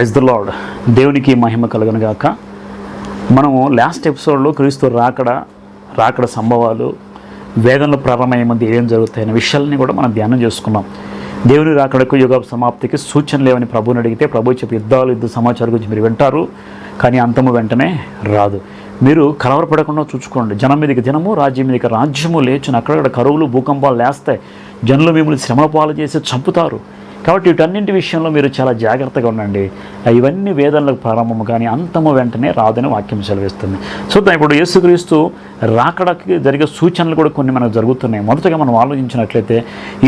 Praise the lord. దేవునికి మహిమ కలుగును గాక. మనము లాస్ట్ ఎపిసోడ్లో క్రీస్తు రాకడ రాకడ సంభవాలు వేదంలో ప్రారంభమయ్యే ముందు ఏం జరుగుతాయనే విషయాలని కూడా మనం ధ్యానం చేసుకున్నాం. దేవుని రాకడకు యుగ సమాప్తికి సూచన లేవని ప్రభుని అడిగితే ప్రభు చెప్పి యుద్ధాలు యుద్ధ సమాచారం గురించి మీరు వింటారు కానీ అంతము వెంటనే రాదు. మీరు కలవరపడకుండా చూసుకోండి. జనం మీదకి జనము రాజ్యం మీదకి రాజ్యము లేచుని అక్కడక్కడ కరువులు భూకంపాలు లేస్తాయి. జనులు మిమ్మల్ని శ్రమ పాలు చేసి చంపుతారు. కాబట్టి వీటన్నింటి విషయంలో మీరు చాలా జాగ్రత్తగా ఉండండి. ఇవన్నీ వేదనలకు ప్రారంభము కానీ అంతము వెంటనే రాదని వాక్యం సెలవిస్తుంది. చూద్దాం ఇప్పుడు యేసుక్రీస్తు రాకడకి జరిగే సూచనలు కూడా కొన్ని మనకు జరుగుతున్నాయి. మొదటగా మనం ఆలోచించినట్లయితే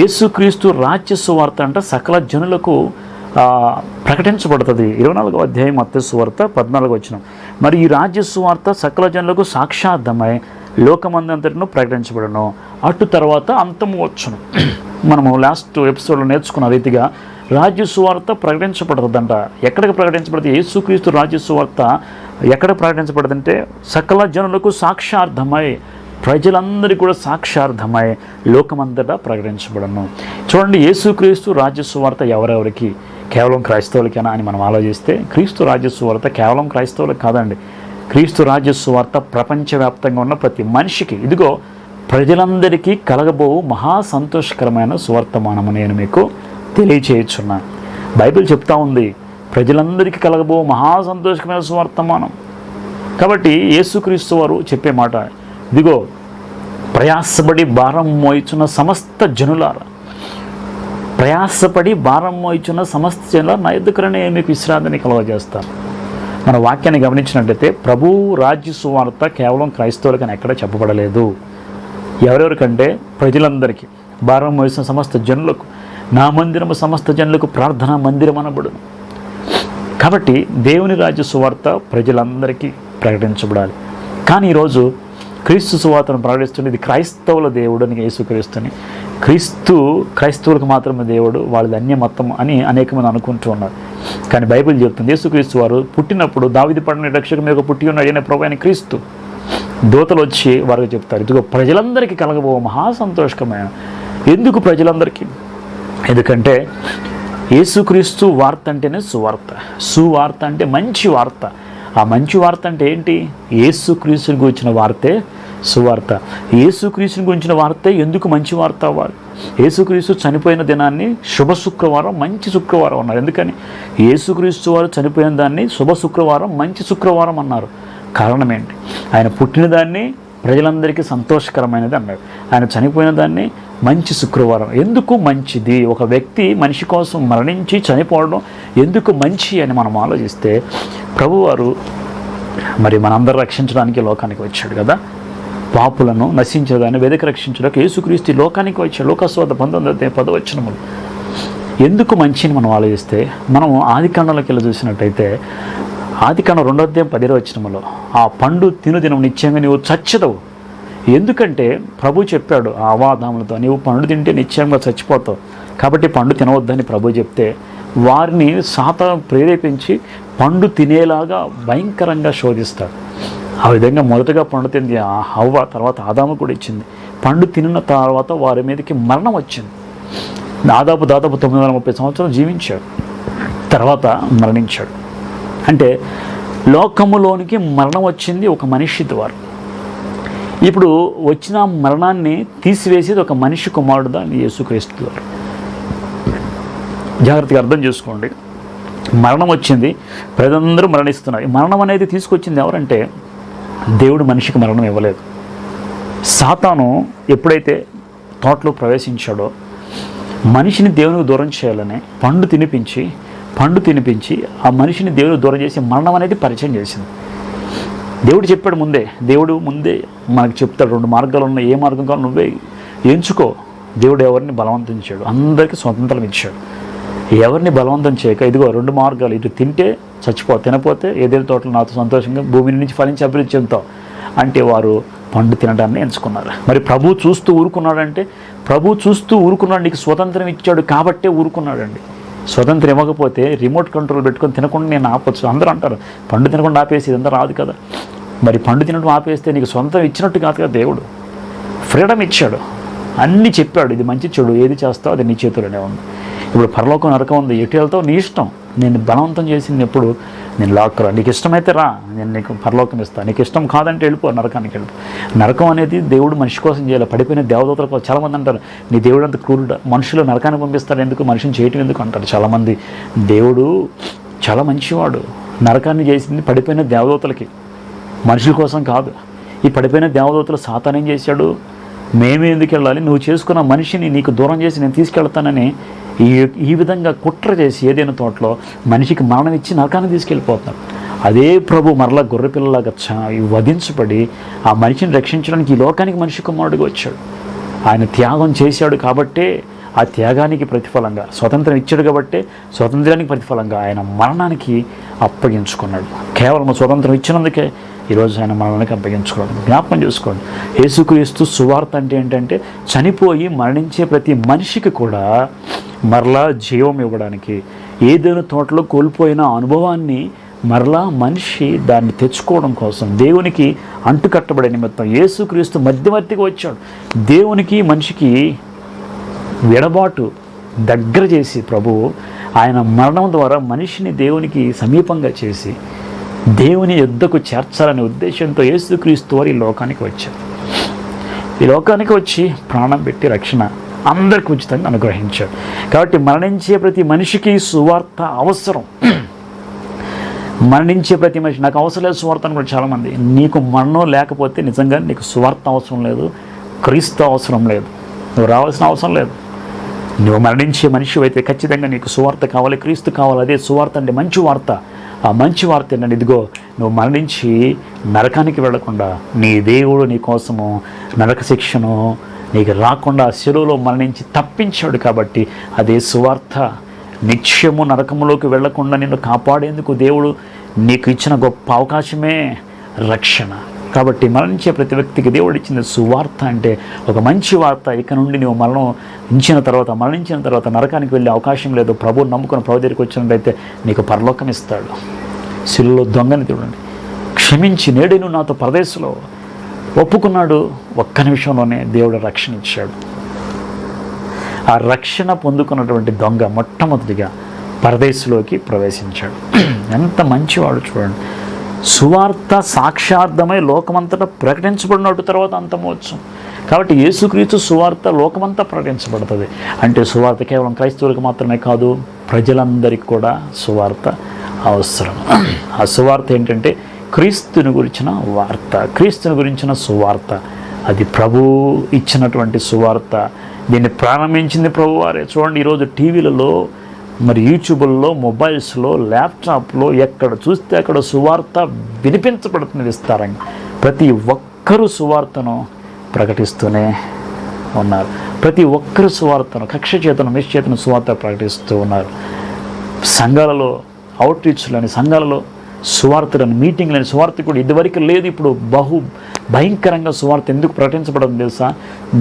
యేసుక్రీస్తు రాజ్య సువార్త అంటే సకల జనులకు ప్రకటించబడుతుంది. ఇరవై నాలుగో అధ్యాయం మత్స్య సువార్త పద్నాలుగు వచ్చిన మరి ఈ రాజ్య సువార్త సకల జనులకు సాక్షార్థమై లోకమందంతటిను ప్రకటించబడను. అటు తర్వాత అంతము వచ్చును. మనము లాస్ట్ ఎపిసోడ్లో నేర్చుకున్న రీతిగా రాజ్య సువార్త ప్రకటించబడుతుందంట ఎక్కడికి ప్రకటించబడుతుంది యేసుక్రీస్తు రాజ్య సువార్త ఎక్కడ ప్రకటించబడుతుందంటే సకల జనులకు సాక్షార్థమై ప్రజలందరికీ కూడా సాక్షార్థమై లోకమంతటా ప్రకటించబడను. చూడండి యేసుక్రీస్తు రాజ్య సువార్త ఎవరెవరికి? కేవలం క్రైస్తవులకేనా అని మనం ఆలోచిస్తే క్రీస్తు రాజ్య సువార్త కేవలం క్రైస్తవులకు కాదండి. క్రీస్తు రాజ్యస్వార్త ప్రపంచవ్యాప్తంగా ఉన్న ప్రతి మనిషికి. ఇదిగో ప్రజలందరికీ కలగబో మహా సంతోషకరమైన సువర్తమానము నేను మీకు తెలియచేయచ్చున్నా బైబిల్ చెప్తా ఉంది ప్రజలందరికీ కలగబో మహా సంతోషకరమైన సువర్తమానం కాబట్టి యేసుక్రీస్తు వారు చెప్పే మాట ఇదిగో ప్రయాసపడి భారం మోయిచున్న సమస్త జనులార ప్రయాసపడి భారం మోయిచున్న సమస్త జనుల నా ఎదుకరనే మీకు విశ్రాంతిని కలగజేస్తాను. మన వాక్యాన్ని గమనించినట్లయితే ప్రభు రాజ్య సువార్త కేవలం క్రైస్తవులకని ఎక్కడ చెప్పబడలేదు. ఎవరెవరికంటే? ప్రజలందరికీ. భారం వహిస్తున్న సమస్త జనులకు నా మందిరము సమస్త జనులకు ప్రార్థనా మందిరం అనబడును. కాబట్టి దేవుని రాజ్య సువార్త ప్రజలందరికీ ప్రకటించబడాలి. కానీ ఈరోజు క్రీస్తు సువార్తను ప్రకటిస్తుంది ఇది క్రైస్తవుల దేవుడు అని యేసుక్రీస్తుని. క్రీస్తు క్రైస్తవులకు మాత్రమే దేవుడు వాళ్ళది అన్యమతం అని అనేక మంది అనుకుంటూ ఉన్నారు. కానీ బైబిల్ చెప్తుంది యేసుక్రీస్తు వారు పుట్టినప్పుడు దావిది పడిన రక్షక మీద పుట్టి ఉన్నాడు అనే ప్రభు ఆయన క్రీస్తు. దూతలు వచ్చి వారికి చెప్తారు ఇదిగో ప్రజలందరికీ కలగబో మహాసంతోషకమైన. ఎందుకు ప్రజలందరికీ? ఎందుకంటే యేసుక్రీస్తు వార్త అంటేనే సువార్త సువార్త అంటే మంచి వార్త. ఆ మంచి వార్త అంటే ఏంటి? యేసుక్రీస్తుని గురించిన వార్తే సువార్త. యేసుక్రీస్తుని గురించిన వార్తే ఎందుకు మంచి వార్త అవ్వాలి? యేసుక్రీస్తు చనిపోయిన దినాన్ని శుభ శుక్రవారం మంచి శుక్రవారం అన్నారు. ఎందుకని? యేసుక్రీస్తు వారు చనిపోయిన దాన్ని శుభ శుక్రవారం మంచి శుక్రవారం అన్నారు. కారణం ఏంటి? ఆయన పుట్టిన దాన్ని ప్రజలందరికీ సంతోషకరమైనది అన్నారు. ఆయన చనిపోయిన దాన్ని మంచి శుక్రవారం. ఎందుకు మంచిది? ఒక వ్యక్తి మనిషి కోసం మరణించి చనిపోవడం ఎందుకు మంచి అని మనం ఆలోచిస్తే ప్రభువారు మరి మనందరూ రక్షించడానికి లోకానికి వచ్చాడు కదా. పాపులను నశించదాన్ని వెదక రక్షించడానికి యేసుక్రీస్తు లోకానికి వచ్చే లోకస్వాద పంతొమ్మిది పదవచనములు ఎందుకు మంచిని మనం ఆలోచిస్తే మనం ఆదికాండంలోకి వెళ్ళి చూసినట్టయితే ఆదికాండం రెండో అధ్యాయం పదిలో వచ్చినములో ఆ పండు తినుదినం నిత్యంగా నీవు చచ్చదవు. ఎందుకంటే ప్రభు చెప్పాడు ఆ అవాదాములతో నీవు పండు తింటే నిశ్చయంగా చచ్చిపోతావు. కాబట్టి పండు తినవద్దని ప్రభు చెప్తే వారిని సాత ప్రేరేపించి పండు తినేలాగా భయంకరంగా శోధిస్తాడు. ఆ విధంగా మొదటగా పండు తింది ఆ హవ్వ తర్వాత ఆదాము కూడా ఇచ్చింది. పండు తిన్న తర్వాత వారి మీదకి మరణం వచ్చింది. దాదాపు దాదాపు తొమ్మిది వందల ముప్పై సంవత్సరాలు జీవించాడు. తర్వాత మరణించాడు. అంటే లోకములోనికి మరణం వచ్చింది ఒక మనిషి ద్వారా. ఇప్పుడు వచ్చిన మరణాన్ని తీసివేసేది ఒక మనిషి కుమారుడు దాన్ని యేసుక్రీస్తు ద్వారా. జాగ్రత్తగా అర్థం చేసుకోండి. మరణం వచ్చింది. ప్రజలందరూ మరణిస్తున్నారు. మరణం అనేది తీసుకొచ్చింది ఎవరంటే దేవుడు మనిషికి మరణం ఇవ్వలేదు. సాతాను ఎప్పుడైతే తోటలో ప్రవేశించాడో మనిషిని దేవునికి దూరం చేయాలని పండు తినిపించి పండు తినిపించి ఆ మనిషిని దేవుడు దూరం చేసి మరణం అనేది పరిచయం చేసింది. దేవుడు చెప్పాడు ముందే దేవుడు ముందే మనకు చెప్తాడు రెండు మార్గాలు ఉన్నాయి ఏ మార్గం కావాలి నువ్వే ఎంచుకో. దేవుడు ఎవరిని బలవంతం చేయడు అందరికీ స్వతంత్రం ఇచ్చాడు. ఎవరిని బలవంతం చేయక ఇదిగో రెండు మార్గాలు. ఇటు తింటే చచ్చిపో తినపోతే ఏదైనా తోటలు నాతో సంతోషంగా భూమి నుంచి ఫలించి అభివృద్ధి చెందుతాం అంటే వారు పండు తినడాన్ని ఎంచుకున్నారు. మరి ప్రభు చూస్తూ ఊరుకున్నాడంటే ప్రభు చూస్తూ ఊరుకున్నాడు నీకు స్వతంత్రం ఇచ్చాడు కాబట్టే ఊరుకున్నాడండి. స్వతంత్రం ఇవ్వకపోతే రిమోట్ కంట్రోల్ పెట్టుకొని తినకుండా నేను ఆపొచ్చు. అందరూ అంటారు పండు తినకుండా ఆపేసి ఇదంతా రాదు కదా. మరి పండు తినడం ఆపేస్తే నీకు సొంతం ఇచ్చినట్టు కాదు కదా దేవుడు. ఫ్రీడమ్ ఇచ్చాడు. అన్నీ చెప్పాడు ఇది మంచి చెడు ఏది చేస్తావు అది నీ చేతిలోనే ఉంది. ఇప్పుడు పరలోకం నరకం ఉంది. ఎటు వెళ్తావు నీ ఇష్టం. నేను బలవంతం చేసింది ఎప్పుడు? నేను లాక్కరా నీకు ఇష్టమైతే రా. నేను నీకు పరలోకం ఇస్తాను నీకు ఇష్టం కాదంటే వెళ్ళిపో. నరకానికి వెళ్ళిపో. నరకం అనేది దేవుడు మనిషి కోసం చేయాలి. పడిపోయిన దేవదూతల కోసం చాలామంది అంటారు నీ దేవుడు అంత క్రూరుడు మనుషులు నరకాన్ని పంపిస్తాడు ఎందుకు? మనిషిని చేయటం ఎందుకు? అంటారు చాలామంది. దేవుడు చాలా మంచివాడు. నరకాన్ని చేసింది పడిపోయిన దేవదూతలకి. మనుషుల కోసం కాదు. ఈ పడిపోయిన దేవదూతలు సాతానం చేశాడు? మేమే ఎందుకు వెళ్ళాలి? నువ్వు చేసుకున్న మనిషిని నీకు దూరం చేసి నేను తీసుకెళ్తానని ఈ ఈ విధంగా కుట్ర చేసి ఏదైనా తోటలో మనిషికి మరణం ఇచ్చి నరకాన్ని తీసుకెళ్ళిపోతాడు అదే ప్రభు మరలా గొర్రెపిల్లలాగా చ వధించబడి ఆ మనిషిని రక్షించడానికి ఈ లోకానికి మనిషి కుమారుడిగా వచ్చాడు. ఆయన త్యాగం చేశాడు కాబట్టే ఆ త్యాగానికి ప్రతిఫలంగా స్వతంత్రం ఇచ్చాడు కాబట్టే స్వతంత్రానికి ప్రతిఫలంగా ఆయన మరణానికి అప్పగించుకున్నాడు. కేవలం స్వతంత్రం ఇచ్చినందుకే ఈరోజు ఆయన మరణానికి అప్పగించుకోవడం. జ్ఞాపకం చేసుకోండి. యేసుక్రీస్తు సువార్త అంటే ఏంటంటే చనిపోయి మరణించే ప్రతి మనిషికి కూడా మరలా జీవం ఇవ్వడానికి. ఏదైనా తోటలో కోల్పోయిన అనుభవాన్ని మరలా మనిషి దాన్ని తెచ్చుకోవడం కోసం దేవునికి అంటుకట్టబడే నిమిత్తం యేసుక్రీస్తు మధ్యవర్తిగా వచ్చాడు. దేవునికి మనిషికి విడబాటు దగ్గర చేసి ప్రభువు ఆయన మరణం ద్వారా మనిషిని దేవునికి సమీపంగా చేసి దేవుని యుద్ధకు చేర్చాలనే ఉద్దేశంతో యేసుక్రీస్తు వారు ఈ లోకానికి వచ్చారు. ఈ లోకానికి వచ్చి ప్రాణం పెట్టి రక్షణ అందరికి ఉచితంగా అనుగ్రహించాడు కాబట్టి మరణించే ప్రతి మనిషికి సువార్త అవసరం. మరణించే ప్రతి మనిషి నాకు అవసరం లేదు సువార్త అని కూడా చాలామంది నీకు మరణం లేకపోతే నిజంగా నీకు సువార్త అవసరం లేదు క్రీస్తు అవసరం లేదు నువ్వు రావాల్సిన అవసరం లేదు. నువ్వు మరణించే మనిషి అయితే ఖచ్చితంగా నీకు సువార్త కావాలి క్రీస్తు కావాలి అదే సువార్త అంటే మంచి వార్త. ఆ మంచి వార్త ఏంటంటే ఇదిగో నువ్వు మరణించి నరకానికి వెళ్ళకుండా నీ దేవుడు నీ కోసము నరక శిక్షను నీకు రాకుండా శిలువలో మరణించి తప్పించాడు కాబట్టి అదే సువార్త. నిత్యము నరకములోకి వెళ్ళకుండా నిన్ను కాపాడేందుకు దేవుడు నీకు ఇచ్చిన గొప్ప అవకాశమే రక్షణ. కాబట్టి మరణించే ప్రతి వ్యక్తికి దేవుడు ఇచ్చిన సువార్త అంటే ఒక మంచి వార్త. ఇక నుండి నువ్వు మరణం ఇచ్చిన తర్వాత మరణించిన తర్వాత నరకానికి వెళ్ళే అవకాశం లేదు. ప్రభువు నమ్ముకుని ప్రభు దగ్గరికి వచ్చినట్లయితే నీకు పరలోకం ఇస్తాడు. శిలులో దొంగని చూడండి క్షమించి నేడు నువ్వు నాతో పరదేశంలో ఒప్పుకున్నాడు. ఒక్క నిమిషంలోనే దేవుడు రక్షణ ఇచ్చాడు. ఆ రక్షణ పొందుకున్నటువంటి దొంగ మొట్టమొదటిగా పరదేశంలోకి ప్రవేశించాడు. ఎంత మంచివాడు చూడండి. సువార్త సాక్షార్థమై లోకమంతటా ప్రకటించబడినట్టు తర్వాత అంతమవచ్చు కాబట్టి యేసుక్రీస్తు సువార్త లోకమంతా ప్రకటించబడుతుంది. అంటే సువార్త కేవలం క్రైస్తవులకు మాత్రమే కాదు ప్రజలందరికీ కూడా సువార్త అవసరం. ఆ సువార్త ఏంటంటే క్రీస్తుని గురించిన వార్త. క్రీస్తుని గురించిన సువార్త. అది ప్రభు ఇచ్చినటువంటి సువార్త. దీన్ని ప్రారంభించింది ప్రభువారే. చూడండి ఈరోజు టీవీలలో మరి యూట్యూబ్లో మొబైల్స్లో ల్యాప్టాప్లో ఎక్కడ చూస్తే అక్కడ సువార్త వినిపించబడుతుంది విస్తారంగా. ప్రతి ఒక్కరూ సువార్తను ప్రకటిస్తూనే ఉన్నారు. ప్రతి ఒక్కరు సువార్తను కక్ష చేతను నిశ్చేతను సువార్త ప్రకటిస్తూ ఉన్నారు. సంఘాలలో అవుట్ రీచ్లని సంఘాలలో సువార్తలను మీటింగ్లని సువార్త కూడా ఇదివరకు లేదు ఇప్పుడు బహు భయంకరంగా సువార్త ఎందుకు ప్రకటించబడడం తెలుసా?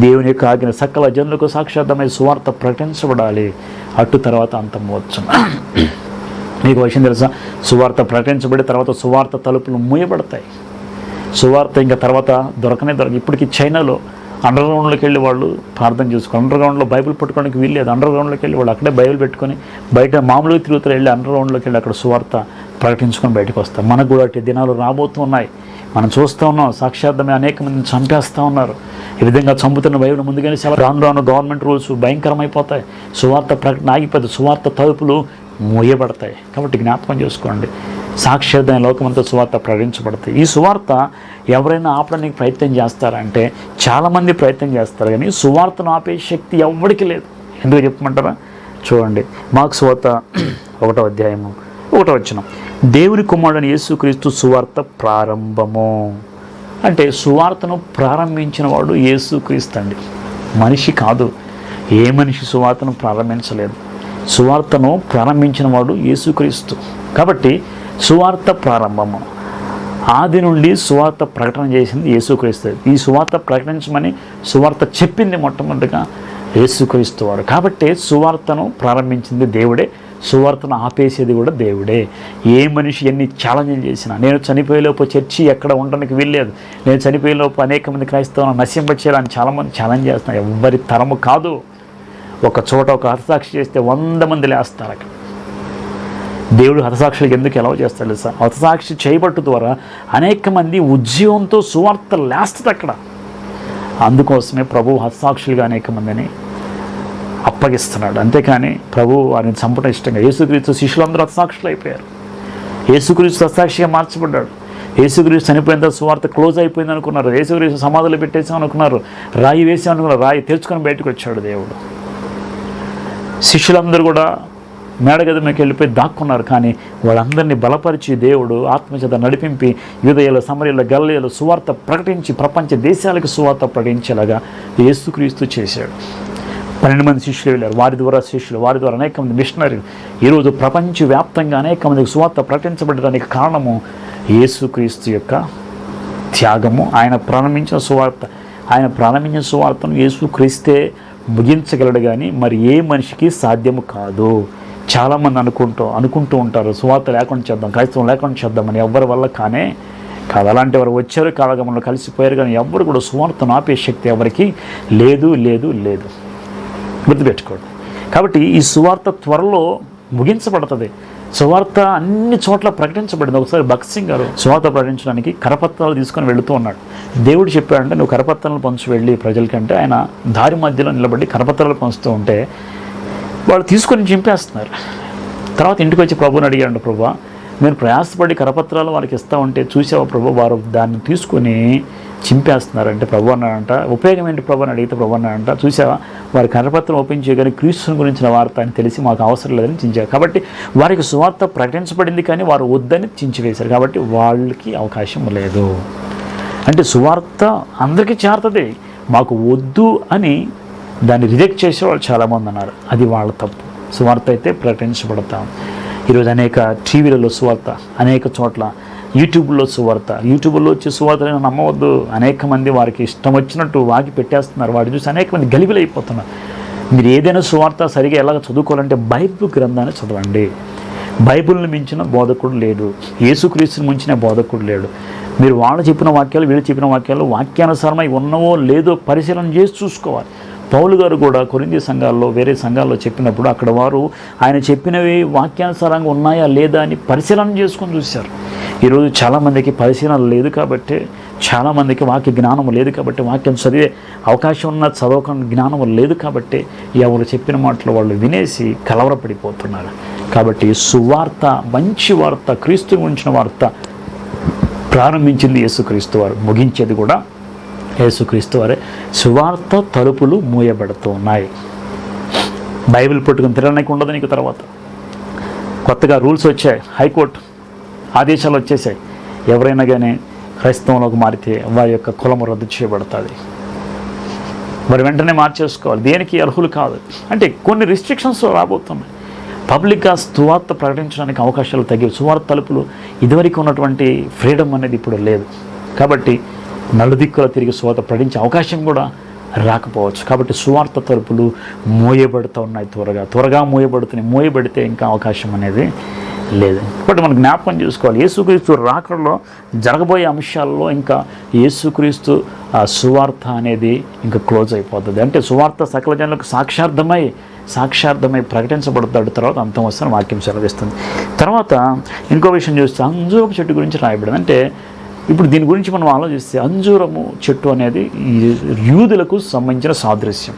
దేవుని యొక్క ఆగిన సకల జనులకు సాక్షార్థమై సువార్త ప్రకటించబడాలి. అటు తర్వాత అంతమవచ్చు మీకు విషయం తెలుసా? సువార్త ప్రకటించబడి తర్వాత సువార్త తలుపులు మూయబడతాయి. సువార్త ఇంకా తర్వాత దొరకనే దొరక ఇప్పటికి చైనాలో అండర్ గ్రౌండ్లోకి వెళ్ళి వాళ్ళు ప్రార్థన చేసుకో అండర్ గ్రౌండ్లో బైబిల్ పట్టుకోవడానికి వీల్లేదు. అండర్ గ్రౌండ్లోకి వెళ్ళి వాళ్ళు అక్కడే బైబిల్ పెట్టుకొని బయట మామూలుగా తిరుగుతారు వెళ్ళి అండర్ గ్రౌండ్లోకి వెళ్ళి అక్కడ సువార్త ప్రకటించుకొని బయటకు వస్తారు. మనకు కూడా అట్టి దినాలు రాబోతున్నాయి. మనం చూస్తూ ఉన్నాం సాక్షార్థమే అనేక మందిని చంపేస్తూ ఉన్నారు. ఈ విధంగా చంపుతున్న బైబిల్ ముందుగానే చాలా రాను రాను గవర్నమెంట్ రూల్స్ భయంకరమైపోతాయి. సువార్త ప్రకటన ఆగిపోతుంది సువార్త తలుపులు మూయబడతాయి. కాబట్టి జ్ఞాపకం చేసుకోండి. సాక్షార్థమైన లోకమంతా సువార్త ప్రకటించబడతాయి. ఈ సువార్త ఎవరైనా ఆపడానికి ప్రయత్నం చేస్తారంటే చాలామంది ప్రయత్నం చేస్తారు కానీ సువార్తను ఆపే శక్తి ఎవరికి లేదు. ఎందుకు చెప్పమంటారా? చూడండి. మార్క్స్ సువార్త ఒకటో అధ్యాయము ఒకటో వచ్చినాం దేవుని కుమారుడని యేసుక్రీస్తు సువార్త ప్రారంభము. అంటే సువార్తను ప్రారంభించిన వాడు యేసుక్రీస్తు అండి. మనిషి కాదు. ఏ మనిషి సువార్తను ప్రారంభించలేదు? సువార్తను ప్రారంభించిన వాడు యేసుక్రీస్తు. కాబట్టి సువార్త ప్రారంభము. ఆది నుండి సువార్త ప్రకటన చేసింది యేసుక్రీస్తు. ఈ సువార్త ప్రకటించమని సువార్త చెప్పింది మొట్టమొదటిగా యేసుక్రీస్తు వారు. కాబట్టి సువార్తను ప్రారంభించింది దేవుడే. సువార్తను ఆపేసేది కూడా దేవుడే. ఏ మనిషి ఎన్ని ఛాలెంజ్ చేసినా నేను చనిపోయేలోపు చర్చి ఎక్కడ ఉండడానికి వీల్లేదు. నేను చనిపోయేలోపు అనేక మంది క్రైస్తవులను నశింపచేయాలని చాలామంది ఛాలెంజ్ చేస్తున్నారు. ఎవ్వరి తరము కాదు. ఒక చోట ఒక హస్తసాక్షి చేస్తే వంద మంది లేస్తారు అక్కడ. దేవుడు హతసాక్షులకు ఎందుకు ఎలా చేస్తాడు సార్ హతసాక్షి చేయబట్టు ద్వారా అనేక మంది ఉద్యమంతో సువార్త లేస్తుంది అక్కడ. అందుకోసమే ప్రభు హతసాక్షులుగా అనేక మందిని అప్పగిస్తున్నాడు. అంతేకాని ప్రభు వారిని చంపడం ఇష్టంగా యేసుక్రీస్తు శిష్యులందరూ అసాక్షులు అయిపోయారు యేసుక్రీస్తు అసాక్షిగా మార్చబడ్డాడు. యేసుక్రీస్తు చనిపోయిన తర్వాత సువార్త క్లోజ్ అయిపోయింది అనుకున్నారు. యేసుక్రీస్తు సమాధులు పెట్టేసాం అనుకున్నారు. రాయి వేసాం అనుకున్నారు. రాయి తెరుచుకొని బయటకు వచ్చాడు దేవుడు. శిష్యులందరూ కూడా మేడగది మీకు వెళ్ళిపోయి దాక్కున్నారు. కానీ వాళ్ళందరినీ బలపరిచి దేవుడు ఆత్మచేత నడిపింపి యూదయల సమరయుల గల్లయలు సువార్త ప్రకటించి ప్రపంచ దేశాలకు సువార్త ప్రకటించేలాగా యేసుక్రీస్తు చేశాడు. పన్నెండు మంది శిష్యులు వెళ్ళారు. వారి ద్వారా శిష్యులు వారి ద్వారా అనేక మంది మిషనరీలు ఈరోజు ప్రపంచవ్యాప్తంగా అనేక మందికి సువార్త ప్రకటించబడడానికి కారణము యేసుక్రీస్తు యొక్క త్యాగము. ఆయన ప్రారంభించిన సువార్త ఆయన ప్రారంభించిన సువార్తను యేసుక్రీస్తే ముగించగలడు కానీ మరి ఏ మనిషికి సాధ్యము కాదు. చాలామంది అనుకుంటూ అనుకుంటూ ఉంటారు సువార్త లేకుండా చేద్దాం క్రైస్తవం లేకుండా చేద్దామని ఎవరి వల్ల కానే కాదు. అలాంటి వారు వచ్చారు కాలగమంలో కలిసిపోయారు కానీ ఎవరు కూడా సువార్తను ఆపే శక్తి ఎవరికి లేదు లేదు లేదు. గుర్తుపెట్టుకోండి. కాబట్టి ఈ సువార్త త్వరలో ముగించబడుతుంది. సువార్త అన్ని చోట్ల ప్రకటించబడింది. ఒకసారి భగత్ సింగ్ గారు సువార్త ప్రకటించడానికి కరపత్రాలు తీసుకొని వెళుతూ ఉన్నాడు. దేవుడు చెప్పాడంటే నువ్వు కరపత్రాలు పంచు వెళ్ళి ప్రజలకంటే. ఆయన దారి మధ్యలో నిలబడి కరపత్రాలు పంచుతూ ఉంటే వాళ్ళు తీసుకొని చింపేస్తున్నారు. తర్వాత ఇంటికి వచ్చి ప్రభుని అడిగాడు ప్రభు మీరు ప్రయాసపడి కరపత్రాలు వారికి ఇస్తా ఉంటే చూసావా ప్రభు వారు దాన్ని తీసుకొని చింపేస్తున్నారంటే ప్రభు అన్నాడంట. ఉపయోగం ఏంటి ప్రభు అని అడిగితే ప్రభు అన్నాడంట. చూసావా? వారి కర్రపత్రం ఓపెన్ చేయగానే క్రీస్తుని గురించిన వార్త అని తెలిసి మాకు అవసరం లేదని చించారు. కాబట్టి వారికి సువార్త ప్రకటించబడింది కానీ వారు వద్దని చించివేశారు. కాబట్టి వాళ్ళకి అవకాశం లేదు. అంటే సువార్త అందరికీ చేరుతుంది. మాకు వద్దు అని దాన్ని రిజెక్ట్ చేసే వాళ్ళు చాలామంది అన్నారు అది వాళ్ళ తప్పు. సువార్త అయితే ప్రకటించబడతాం. ఈరోజు అనేక టీవీలలో సువార్త అనేక చోట్ల యూట్యూబ్లో సువార్త. యూట్యూబ్లో వచ్చే సువార్తలను నమ్మవద్దు. అనేక మంది వారికి ఇష్టం వచ్చినట్టు వాకి పెట్టేస్తున్నారు. వాటి చూసి అనేక మంది గలిబిలైపోతున్నారు. మీరు ఏదైనా సువార్త సరిగా ఎలాగ చదువుకోవాలంటే బైబిల్ గ్రంథాన్ని చదవండి. బైబిల్ని మించిన బోధకుడు లేడు. యేసుక్రీస్తుని మించిన బోధకుడు లేడు. మీరు వాళ్ళు చెప్పిన వాక్యాలు వీళ్ళు చెప్పిన వాక్యాలు వాక్యానుసారమై ఉన్నవో లేదో పరిశీలన చేసి చూసుకోవాలి. పౌలు గారు కూడా కొరింది సంఘాల్లో వేరే సంఘాల్లో చెప్పినప్పుడు అక్కడ వారు ఆయన చెప్పినవి వాక్యానుసారంగా ఉన్నాయా లేదా అని పరిశీలన చేసుకొని చూశారు. ఈరోజు చాలామందికి పరిశీలన లేదు కాబట్టి చాలామందికి వాక్య జ్ఞానం లేదు కాబట్టి వాక్యం చదివే అవకాశం ఉన్న చదవకుండా జ్ఞానం లేదు కాబట్టి ఎవరు చెప్పిన మాటలు వాళ్ళు వినేసి కలవరపడిపోతున్నారు. కాబట్టి సువార్త మంచి వార్త క్రీస్తు గురించిన వార్త ప్రారంభించింది యేసుక్రీస్తు వారు. ముగించేది కూడా యేసుక్రీస్తు వారే. సువార్త తలుపులు మూయబడుతూ ఉన్నాయి బైబిల్ పట్టుకుని తిరగడానికి ఉండదు నీకు తర్వాత. కొత్తగా రూల్స్ వచ్చాయి. హైకోర్టు ఆదేశాలు వచ్చేసాయి. ఎవరైనా కానీ క్రైస్తవంలోకి మారితే వారి యొక్క కులము రద్దు చేయబడుతుంది. మరి వెంటనే మార్చేసుకోవాలి. దేనికి అర్హులు కాదు. అంటే కొన్ని రిస్ట్రిక్షన్స్ రాబోతున్నాయి. పబ్లిక్గా సువార్త ప్రకటించడానికి అవకాశాలు తగ్గి సువార్త తలుపులు ఇదివరకు ఉన్నటువంటి ఫ్రీడమ్ అనేది ఇప్పుడు లేదు. కాబట్టి నలుదిక్కుల తిరిగి సువార్త ప్రకటించే అవకాశం కూడా రాకపోవచ్చు. కాబట్టి సువార్త తలుపులు మోయబడుతూ ఉన్నాయి త్వరగా. త్వరగా మోయబడుతున్నాయి. మోయబడితే ఇంకా అవకాశం అనేది లేదు. కాబట్టి మనం జ్ఞాపకం చేసుకోవాలి. యేసుక్రీస్తు రాకడలో జరగబోయే అంశాల్లో ఇంకా యేసుక్రీస్తు సువార్త అనేది ఇంకా క్లోజ్ అయిపోతుంది. అంటే సువార్త సకల జనులకు సాక్షార్థమై సాక్షార్థమై ప్రకటించబడతాడు. తర్వాత అంతం వస్తున్న వాక్యం సెలవిస్తుంది. తర్వాత ఇంకో విషయం చూస్తే అంజూరపు చెట్టు గురించి రాయబడింది. అంటే ఇప్పుడు దీని గురించి మనం ఆలోచిస్తే అంజూరము చెట్టు అనేది ఈ యూదులకు సంబంధించిన సాదృశ్యం.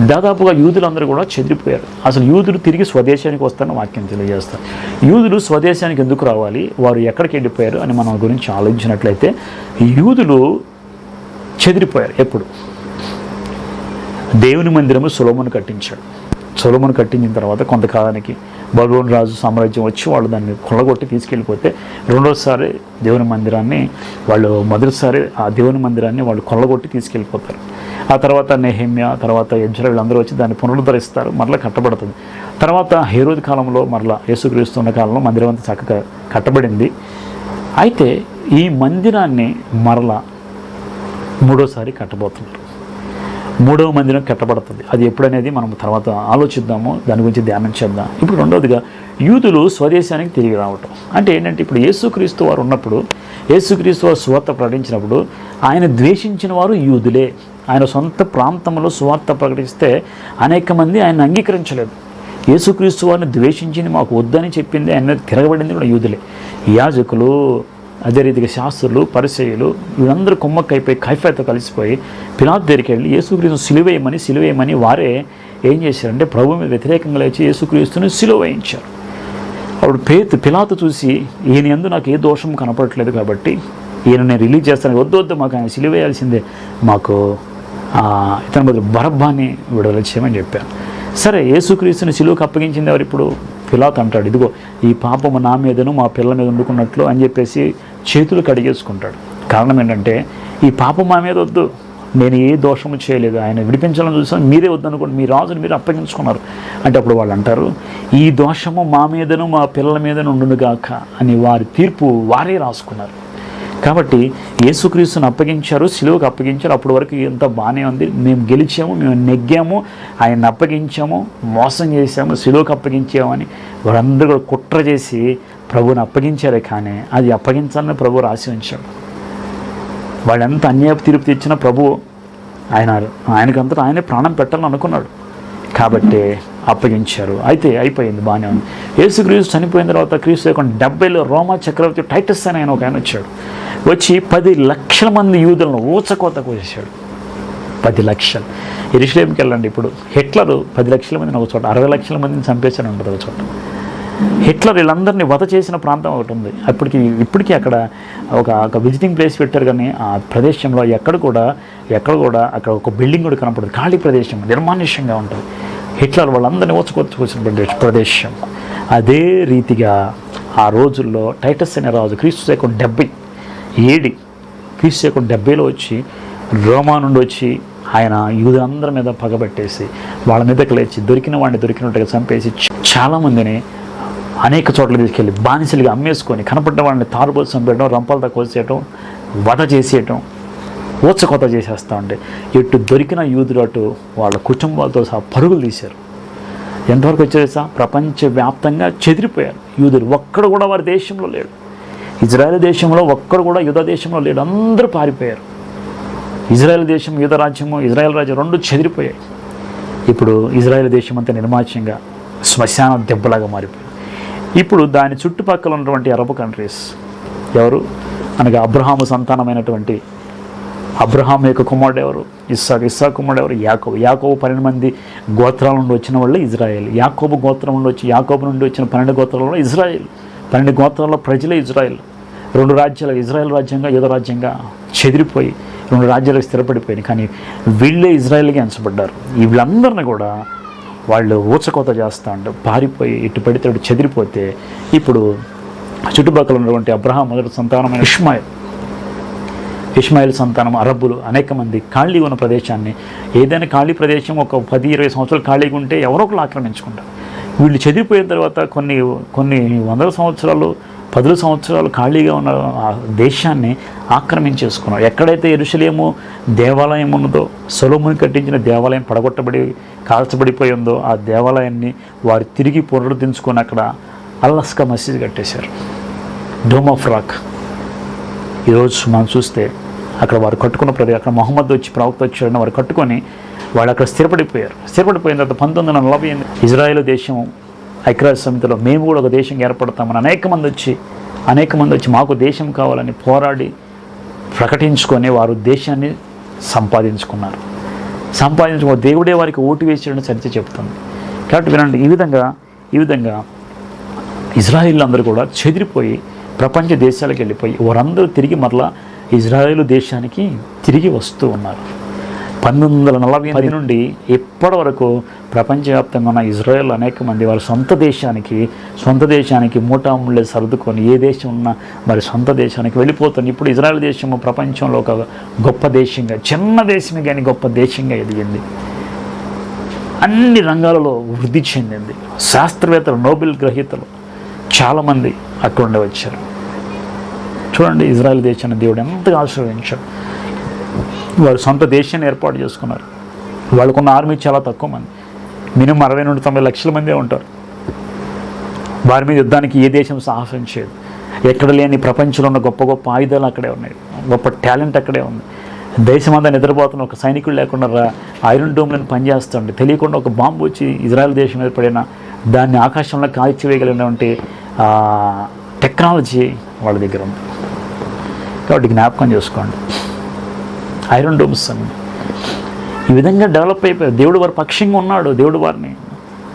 దాదాపుగా యూదులందరూ కూడా చెదిరిపోయారు. అసలు యూదులు తిరిగి స్వదేశానికి వస్తారని వాక్యం తెలియజేస్తారు. యూదులు స్వదేశానికి ఎందుకు రావాలి? వారు ఎక్కడికి వెళ్ళిపోయారు అని మనం గురించి ఆలోచించినట్లయితే యూదులు చెదిరిపోయారు ఎప్పుడు? దేవుని మందిరము సులభమును కట్టించాడు. సొలమును కట్టించిన తర్వాత కొంతకాలానికి బబులోని రాజు సామ్రాజ్యం వచ్చి వాళ్ళు దాన్ని కొల్లగొట్టి తీసుకెళ్ళిపోతే రెండోసారి దేవుని మందిరాన్ని వాళ్ళు మొదటిసారి ఆ దేవుని మందిరాన్ని వాళ్ళు కొల్లగొట్టి తీసుకెళ్ళిపోతారు. ఆ తర్వాత నెహమ్య తర్వాత యజ్ర వీళ్ళందరూ వచ్చి దాన్ని పునరుద్ధరిస్తారు మరలా కట్టబడుతుంది. తర్వాత హేరోజు కాలంలో మరలా యేసుక్రీస్తు ఉన్న కాలంలో మందిరం అంతా చక్కగా కట్టబడింది. అయితే ఈ మందిరాన్ని మరలా మూడోసారి కట్టబోతున్నారు. మూడవ మందిరం కట్టబడుతుంది. అది ఎప్పుడనేది మనం తర్వాత ఆలోచిద్దాము దాని గురించి ధ్యానం చేద్దాం. ఇప్పుడు రెండవదిగా యూదులు స్వదేశానికి తిరిగి రావటం. అంటే ఏంటంటే ఇప్పుడు యేసుక్రీస్తు వారు ఉన్నప్పుడు యేసుక్రీస్తు వారు సువార్త ప్రకటించినప్పుడు ఆయన ద్వేషించిన వారు యూదులే. ఆయన సొంత ప్రాంతంలో సువార్త ప్రకటిస్తే అనేక మంది ఆయన అంగీకరించలేదు. యేసుక్రీస్తు వారిని ద్వేషించింది మాకు వద్దని చెప్పింది ఆయన తిరగబడింది కూడా యూదులే. యాజకులు అదే రీతిగా శాస్త్రులు పరిచయులు వీళ్ళందరూ కుమ్మక్కైపోయి కైఫాతో కలిసిపోయి పిలాత్ దగ్గరికి వెళ్ళి యేసుక్రీస్తు సిలువేయమని సిలువేయమని వారే ఏం చేశారంటే ప్రభు మీద వ్యతిరేకంగా లేచి యేసుక్రీస్తుని సిలువ వేయించారు అప్పుడు పేతు పిలాతు చూసి ఈయన ఎందు నాకు ఏ దోషం కనపడట్లేదు కాబట్టి ఈయన నేను రిలీజ్ చేస్తాను వద్దు వద్దు మాకు ఆయన సిలువేయాల్సిందే మాకు ఇతని బదులు బరబ్బాన్ని విడుదల చేయమని చెప్పాను. సరే యేసుక్రీస్తుని సిలువకు అప్పగించింది ఎవరు ఇప్పుడు? పిలాత్ అంటాడు ఇదిగో ఈ పాపము నా మీదను మా పిల్లల మీద వండుకున్నట్లు అని చెప్పేసి చేతులు కడిగేసుకుంటాడు. కారణం ఏంటంటే ఈ పాపం మా మీద వద్దు. నేను ఏ దోషము చేయలేదు. ఆయన విడిపించాలని చూసాను మీరే వద్దనుకోండి. మీ రాజుని మీరు అప్పగించుకున్నారు. అంటే అప్పుడు వాళ్ళు అంటారు ఈ దోషము మా మీదను మా పిల్లల మీదను ఉండునుగాక అని వారి తీర్పు వారే రాసుకున్నారు. కాబట్టి యేసుక్రీస్తుని అప్పగించారు సిలువకు అప్పగించారు. అప్పటి వరకు ఎంత బాగానే ఉంది. మేము గెలిచాము మేము నెగ్గాము ఆయన అప్పగించాము మోసం చేశాము సిలువకు అప్పగించామని వారందరూ కూడా కుట్ర చేసి ప్రభువుని అప్పగించారే కానీ అది అప్పగించాలని ప్రభు రాసి ఉంచాడు. వాళ్ళు ఎంత అన్యాయపు తీర్పు తెచ్చినా ప్రభు ఆయన ఆయనకంతటా ఆయనే ప్రాణం పెట్టాలని అనుకున్నాడు. కాబట్టి అప్పగించారు. అయితే అయిపోయింది బాగానే ఉంది. యేసుక్రీస్తు చనిపోయిన తర్వాత క్రీస్తు యొక్క డెబ్బైలో రోమా చక్రవర్తి టైటస్ అని ఆయన ఒక ఆయన వచ్చాడు. వచ్చి పది లక్షల మంది యూదులను ఊచకోత కోసేశాడు. పది లక్షలు. ఇరుషులేమికి వెళ్ళండి ఇప్పుడు. హిట్లర్ పది లక్షల మందిని ఒక చోట అరవై లక్షల మందిని చంపేశాడు ఉంటుంది ఒక చోట. హిట్లర్ వీళ్ళందరినీ వధ చేసిన ప్రాంతం ఒకటి ఉంది. అప్పటికి ఇప్పటికీ అక్కడ ఒక ఒక విజిటింగ్ ప్లేస్ పెట్టారు కానీ ఆ ప్రదేశంలో ఎక్కడ కూడా ఎక్కడ కూడా అక్కడ ఒక బిల్డింగ్ కూడా కనపడదు. ఖాళీ ప్రదేశం నిర్మానుష్యంగా ఉంటుంది. హిట్లర్ వాళ్ళందరినీ ఓచుకొచ్చుకొచ్చిన ప్రదేశం ప్రదేశం. అదే రీతిగా ఆ రోజుల్లో టైటస్ అనే రాజు క్రీస్తు శకం డెబ్బై ఏడి క్రీస్తు శకం డెబ్బైలో వచ్చి రోమా నుండి వచ్చి ఆయన యూదులందరి మీద పగబెట్టేసి వాళ్ళ మీదకి లేచి దొరికిన వాడిని దొరికినట్టుగా చంపేసి చాలామందిని అనేక చోట్ల తీసుకెళ్ళి బానిసలుగా అమ్మేసుకొని కనపడిన వాళ్ళని తారుబోసి చంపేయడం రంపాలతో కోసేయటం వధ చేసేయటం ఊచకొత చేసేస్తా ఉండే. ఎటు దొరికిన యూదులు అటు వాళ్ళ కుటుంబాలతో సహా పరుగులు తీశారు. ఎంతవరకు వచ్చారు ప్రపంచవ్యాప్తంగా చెదిరిపోయారు. యూదులు ఒక్కడు కూడా వారి దేశంలో లేడు. ఇజ్రాయెల్ దేశంలో ఒక్కడు కూడా యుధ దేశంలో లేడు. అందరూ పారిపోయారు. ఇజ్రాయెల్ దేశం యుధ రాజ్యము ఇజ్రాయెల్ రాజ్యం రెండు చెదిరిపోయాయి. ఇప్పుడు ఇజ్రాయెల్ దేశం అంతా నిర్మాచ్యంగా శ్మశాన దెబ్బలాగా మారిపోయింది. ఇప్పుడు దాని చుట్టుపక్కల ఉన్నటువంటి అరబ్ కంట్రీస్ ఎవరు? అనగా అబ్రహాము సంతానమైనటువంటి అబ్రహాం యొక్క కుమారుడు ఎవరు? ఇస్సాక్. ఇస్సాక్ కుమారుడు ఎవరు? యాకోబు. యాకోబు పన్నెండు మంది గోత్రాల నుండి వచ్చిన వాళ్ళు ఇజ్రాయెల్. యాకోబు గోత్రం నుండి వచ్చి యాకోబు నుండి వచ్చిన పన్నెండు గోత్రాలలో ఇజ్రాయెల్. పన్నెండు గోత్రాల్లో ప్రజలే ఇజ్రాయెల్. రెండు రాజ్యాలు ఇజ్రాయెల్ రాజ్యంగా యుధ రాజ్యంగా చెదిరిపోయి రెండు రాజ్యాలకు స్థిరపడిపోయినాయి. కానీ వీళ్ళే ఇజ్రాయెల్గా ఎంచబడ్డారు. వీళ్ళందరిని కూడా వాళ్ళు ఊచకోత చేస్తూ ఉంటే పారిపోయి ఇటు పడితే చెదిరిపోతే ఇప్పుడు చుట్టుపక్కల ఉన్నటువంటి అబ్రహాం మొదటి సంతానమైన ఇష్మాయిల్. ఇష్మాయిల్ సంతానం అరబ్బులు అనేక మంది ఖాళీ ఉన్న ప్రదేశాన్ని. ఏదైనా ఖాళీ ప్రదేశం ఒక పది ఇరవై సంవత్సరాలు ఖాళీగా ఉంటే ఎవరో ఒకరు ఆక్రమించుకుంటారు. వీళ్ళు చెదిరిపోయిన తర్వాత కొన్ని కొన్ని వందల సంవత్సరాలు పదుల సంవత్సరాలు ఖాళీగా ఉన్న ఆ దేశాన్ని ఆక్రమించేసుకున్నారు. ఎక్కడైతే ఎరుసలేము దేవాలయం ఉన్నదో సొలోముని కట్టించిన దేవాలయం పడగొట్టబడి కాల్చబడిపోయి ఉందో ఆ దేవాలయాన్ని వారు తిరిగి పునరుద్ధరించుకొని అక్కడ అల్లస్కా మసీద్ కట్టేశారు. Dome of rock. ఈరోజు మనం చూస్తే అక్కడ వారు కట్టుకున్న ప్రదేశం అక్కడ మొహమ్మద్ వచ్చి ప్రవక్త వచ్చాడని వారు కట్టుకొని వాళ్ళు అక్కడ స్థిరపడిపోయారు. స్థిరపడిపోయిన తర్వాత పంతొమ్మిది వందల నలభై ఎనిమిది ఇజ్రాయెల్ దేశం ఐక్యరాజ్య సమితిలో మేము కూడా ఒక దేశం ఏర్పడతామని అనేక మంది వచ్చి అనేక మంది వచ్చి మాకు దేశం కావాలని పోరాడి ప్రకటించుకొని వారు దేశాన్ని సంపాదించుకున్నారు. సంపాదించుకో దేవుడే వారికి ఓటు వేసాడని చరిత్ర చెప్తుంది కాబట్టి వినండి ఈ విధంగా ఈ విధంగా ఇజ్రాయిల్ అందరూ కూడా చెదిరిపోయి ప్రపంచ దేశాలకు వెళ్ళిపోయి వారందరూ తిరిగి మరలా ఇజ్రాయేల్ దేశానికి తిరిగి వస్తూ ఉన్నారు. పంతొమ్మిది వందల నలభై పది. నుండి ఇప్పటి వరకు ప్రపంచవ్యాప్తంగా ఉన్న ఇజ్రాయెల్ అనేక మంది వారి సొంత దేశానికి సొంత దేశానికి మూటాముళ్ళే సర్దుకొని ఏ దేశం ఉన్నా మరి సొంత దేశానికి వెళ్ళిపోతుంది. ఇప్పుడు ఇజ్రాయెల్ దేశము ప్రపంచంలో ఒక గొప్ప దేశంగా చిన్న దేశమే కానీ గొప్ప దేశంగా ఎదిగింది. అన్ని రంగాలలో వృద్ధి చెందింది. శాస్త్రవేత్తలు నోబెల్ గ్రహీతలు చాలామంది అక్కడ ఉండి వచ్చారు చూడండి ఇజ్రాయెల్ దేశాన్ని దేవుడు ఎంతగా ఆశీర్వదించాడు. వారు సొంత దేశాన్ని ఏర్పాటు చేసుకున్నారు. వాళ్ళకున్న ఆర్మీ చాలా తక్కువ మంది. మినిమం అరవై నుండి తొంభై లక్షల మందే ఉంటారు. వారి మీద యుద్ధానికి ఏ దేశం సాహసించేది ఎక్కడ లేని ప్రపంచంలో ఉన్న గొప్ప గొప్ప ఆయుధాలు అక్కడే ఉన్నాయి. గొప్ప టాలెంట్ అక్కడే ఉంది. దేశమంతా నిద్రపోతున్న ఒక సైనికుడు లేకుండా ఐరన్ డోమ్లను పనిచేస్తుండే. తెలియకుండా ఒక బాంబు వచ్చి ఇజ్రాయెల్ దేశం మీద పడిన దాన్ని ఆకాశంలో కాల్చివేయగలిగినటువంటి టెక్నాలజీ వాళ్ళ దగ్గర ఉంది. కాబట్టి జ్ఞాపకం చేసుకోండి. ఐరన్ డోమ్స్ అని ఈ విధంగా డెవలప్ అయిపోయారు. దేవుడు వారి పక్షంగా ఉన్నాడు. దేవుడు వారిని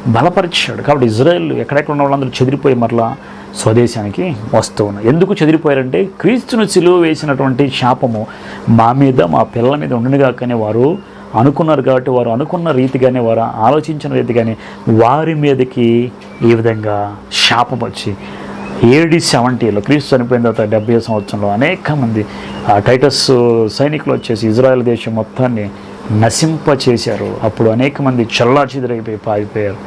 బలపరిచాడు. కాబట్టి ఇజ్రాయెల్ ఎక్కడెక్కడ ఉన్న వాళ్ళందరూ చెదిరిపోయి మరలా స్వదేశానికి వస్తూ ఉన్నారు. ఎందుకు చెదిరిపోయారంటే క్రీస్తును సిలువ వేసినటువంటి శాపము మా మీద మా పిల్లల మీద ఉండనుగా వారు అనుకున్నారు కాబట్టి వారు అనుకున్న రీతిగానే వారు ఆలోచించిన రీతిగానే వారి మీదకి ఈ విధంగా శాపం వచ్చి ఏడి సెవెంటీలో క్రీస్తు చనిపోయిన తర్వాత డెబ్బై సంవత్సరంలో అనేక మంది ఆ టైటస్ సైనికులు వచ్చేసి ఇజ్రాయెల్ దేశం మొత్తాన్ని నశింప చేశారు అప్పుడు అనేక మంది చల్లాచిదిరైపోయి పారిపోయారు.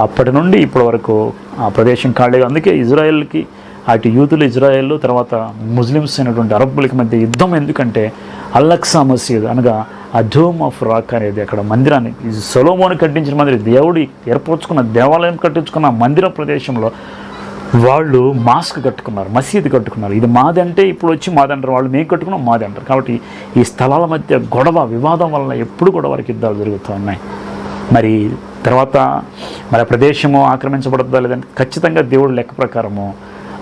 అప్పటి నుండి ఇప్పటి వరకు ఆ ప్రదేశం ఖాళీగా అందుకే ఇజ్రాయెల్కి అటు యూతులు ఇజ్రాయెల్ తర్వాత ముస్లిమ్స్ అయినటువంటి అరబ్బులకి మధ్య యుద్ధం ఎందుకంటే అల్లక్సా మసీద్ అనగా అధోమ్ ఆఫ్ రాక్ అనేది అక్కడ మందిరాన్ని ఈ సొలోమోని కట్టించిన మందిరం దేవుడి ఏర్పరచుకున్న దేవాలయం కట్టించుకున్న మందిర ప్రదేశంలో వాళ్ళు మాస్క్ కట్టుకున్నారు మసీదు కట్టుకున్నారు. ఇది మాదంటే ఇప్పుడు వచ్చి మాదంటారు. వాళ్ళు మేము కట్టుకున్నాం మాది అంటారు కాబట్టి ఈ స్థలాల మధ్య గొడవ వివాదం వలన ఎప్పుడు కూడా వారికి యుద్ధాలు జరుగుతూ ఉన్నాయి. మరి తర్వాత మరి ప్రదేశము ఆక్రమించబడద్దా లేదంటే ఖచ్చితంగా దేవుడు లెక్క ప్రకారము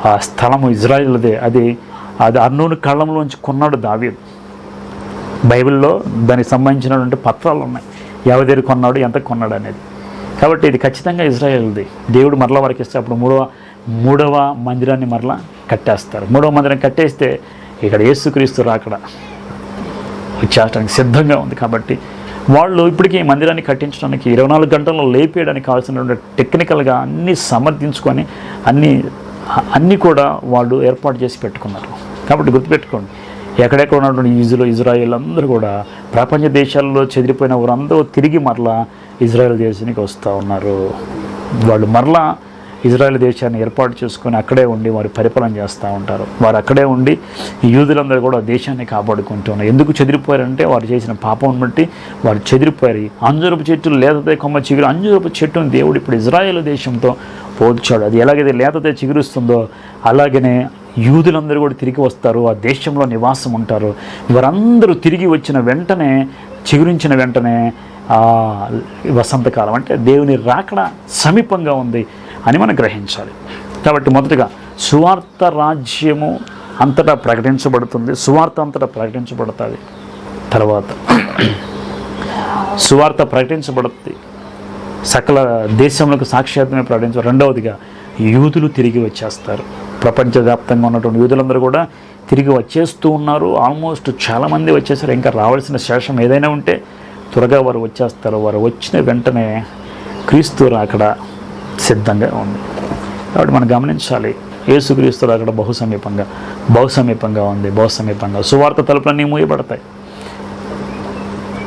ఆ స్థలము ఇజ్రాయిల్దే. అది అది అర్నూని కళ్ళంలోంచి కొన్నాడు దావీదు. బైబిల్లో దానికి సంబంధించినటువంటి పత్రాలు ఉన్నాయి. ఎవరి దగ్గర కొన్నాడు ఎంత కొన్నాడు అనేది. కాబట్టి ఇది ఖచ్చితంగా ఇజ్రాయేల్ది. దేవుడు మరలా వారికి ఇస్తే అప్పుడు మూడవ మూడవ మందిరాన్ని మరలా కట్టేస్తారు. మూడవ మందిరం కట్టేస్తే ఇక్కడ యేసుక్రీస్తు రాకడ వచ్చేయడానికి సిద్ధంగా ఉంది కాబట్టి వాళ్ళు ఇప్పటికీ మందిరాన్ని కట్టించడానికి ఇరవై నాలుగు గంటల్లో లేపేయడానికి కావాల్సినటువంటి టెక్నికల్గా అన్నీ సమర్థించుకొని అన్నీ అన్నీ కూడా వాళ్ళు ఏర్పాటు చేసి పెట్టుకున్నారు. కాబట్టి గుర్తుపెట్టుకోండి ఎక్కడెక్కడ ఉన్నటువంటి ఈజులో ఇజ్రాయిల్ అందరూ కూడా ప్రపంచ దేశాల్లో చెదిరిపోయిన వారందరూ తిరిగి మరలా ఇజ్రాయెల్ దేశానికి వస్తూ ఉన్నారు. వాళ్ళు మరలా ఇజ్రాయెల్ దేశాన్ని ఏర్పాటు చేసుకొని అక్కడే ఉండి వారు పరిపాలన చేస్తూ ఉంటారు. వారు అక్కడే ఉండి ఈ యూదులందరూ కూడా దేశాన్ని కాపాడుకుంటున్నారు ఎందుకు చెదిరిపోయారంటే వారు చేసిన పాపం బట్టి వారు చెదిరిపోయారు. అంజూరపు చెట్టు లేతతే కొమ్మ చిగురు అంజూరపు చెట్టును దేవుడు ఇప్పుడు ఇజ్రాయెల్ దేశంతో పోల్చాడు. అది ఎలాగైతే లేతతే చిగురుస్తుందో అలాగనే యూదులందరూ కూడా తిరిగి వస్తారు. ఆ దేశంలో నివాసం ఉంటారు. వారందరూ తిరిగి వచ్చిన వెంటనే చిగురించిన వెంటనే వసంతకాలం అంటే దేవుని రాకడ సమీపంగా ఉంది అని మనం గ్రహించాలి. కాబట్టి మొదటగా సువార్త రాజ్యము అంతటా ప్రకటించబడుతుంది. సువార్త అంతటా ప్రకటించబడుతుంది. తర్వాత సువార్త ప్రకటించబడుతుంది. సకల దేశంలోకి సాక్ష్యాత్మే ప్రకటించ రెండవదిగా యూదులు తిరిగి వచ్చేస్తారు. ప్రపంచవ్యాప్తంగా ఉన్నటువంటి యూదులందరూ కూడా తిరిగి వచ్చేస్తూ ఉన్నారు. ఆల్మోస్ట్ చాలామంది వచ్చేసారు. ఇంకా రావాల్సిన శేషం ఏదైనా ఉంటే త్వరగా వారు వచ్చేస్తారు. వారు వచ్చిన వెంటనే క్రీస్తు అక్కడ సిద్ధంగా ఉంది. కాబట్టి మనం గమనించాలి. ఏసుక్రీస్తులు అక్కడ బహు సమీపంగా బహు సమీపంగా ఉంది బహు సమీపంగా సువార్త తలుపులన్నీ మూయబడతాయి.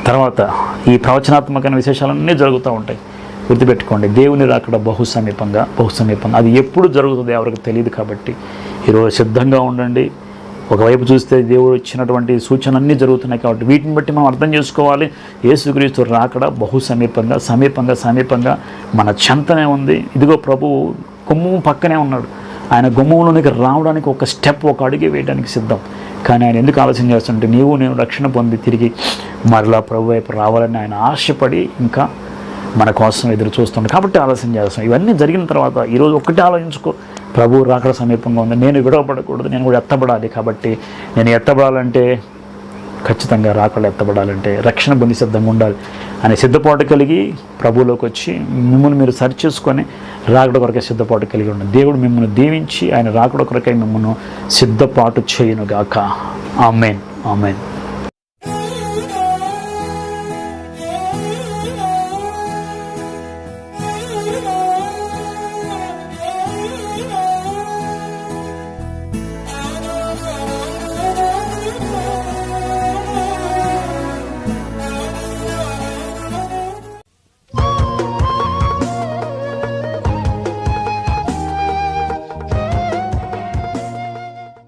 తర్వాత ఈ ప్రవచనాత్మకమైన విశేషాలన్నీ జరుగుతూ ఉంటాయి. గుర్తుపెట్టుకోండి దేవుని రాకడ బహు సమీపంగా బహు సమీపంగా అది ఎప్పుడు జరుగుతుంది ఎవరికి తెలియదు కాబట్టి ఈరోజు సిద్ధంగా ఉండండి. ఒకవైపు చూస్తే దేవుడు ఇచ్చినటువంటి సూచనలు అన్నీ జరుగుతున్నాయి కాబట్టి వీటిని బట్టి మనం అర్థం చేసుకోవాలి. యేసుక్రీస్తు రాకడ బహు సమీపంగా సమీపంగా సమీపంగా మన చెంతనే ఉంది. ఇదిగో ప్రభువు కొమ్ము పక్కనే ఉన్నాడు. ఆయన గుమ్మంలోనికి రావడానికి ఒక స్టెప్ ఒక అడుగు వేయడానికి సిద్ధం. కానీ ఆయన ఎందుకు ఆలోచన చేస్తుంటే నీవు నేను రక్షణ పొంది తిరిగి మరలా ప్రభు వైపు రావాలని ఆయన ఆశపడి ఇంకా మన కోసం ఎదురు చూస్తుంది కాబట్టి ఆలోచన చేస్తాం ఇవన్నీ జరిగిన తర్వాత ఈరోజు ఒక్కటే ఆలోచించుకో. ప్రభు రాకడ సమీపంగా ఉంది. నేను విడవబడకూడదు. నేను కూడా ఎత్తబడాలి కాబట్టి నేను ఎత్తబడాలంటే ఖచ్చితంగా రాకడ ఎత్తబడాలంటే రక్షణ పొంది సిద్ధంగా ఉండాలి అనే సిద్ధపాటు కలిగి ప్రభువులోకి వచ్చి మిమ్మల్ని మీరు సరి చేసుకొని రాకడ కొరకే సిద్ధపాటు కలిగి ఉండండి. దేవుడు మిమ్మల్ని దీవించి ఆయన రాకడ కొరకై మిమ్మల్ని సిద్ధపాటు చేయనుగాక. ఆమెన్. ఆమెన్.